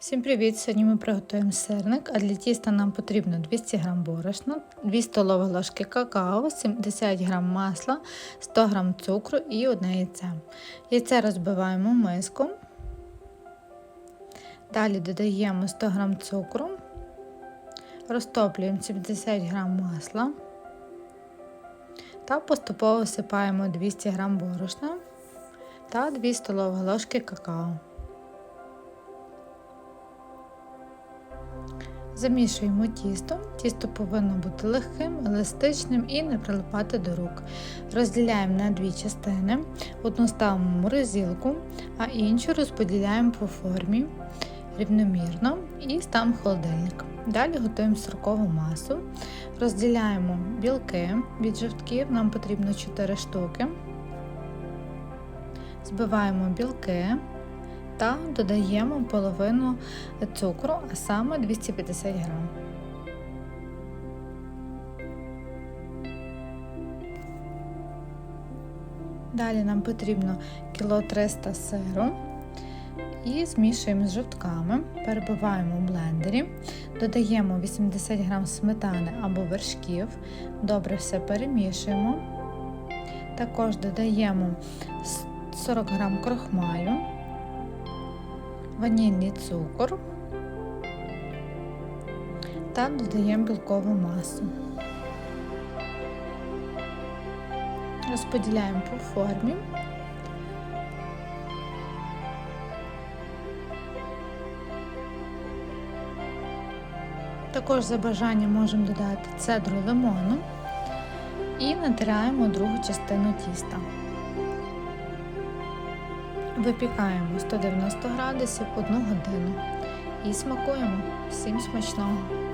Всім привіт! Сьогодні ми приготуємо сирник, а для тіста нам потрібно 200 г борошна, 2 столові ложки какао, 70 г масла, 100 г цукру і одне яйце. Яйце розбиваємо в миску. Далі додаємо 100 г цукру, розтоплюємо 70 г масла та поступово всипаємо 200 г борошна та 2 столові ложки какао. Замішуємо тісто. Тісто повинно бути легким, еластичним і не прилипати до рук. Розділяємо на дві частини. Одну ставимо в морозилку, а іншу розподіляємо по формі рівномірно і ставимо в холодильник. Далі готуємо сиркову масу. Розділяємо білки від жовтків, нам потрібно 4 штуки. Збиваємо білки та додаємо половину цукру, а саме 250 грам. Далі нам потрібно кіло 300 сиру і змішуємо з жовтками, перебиваємо в блендері, додаємо 80 г сметани або вершків, добре все перемішуємо. Також додаємо 40 г крохмалю ванільний цукор та додаємо білкову масу. Розподіляємо по формі. Також за бажанням можемо додати цедру лимону і натираємо другу частину тіста. Випікаємо 190 градусів 1 годину і смакуємо. Всім смачного!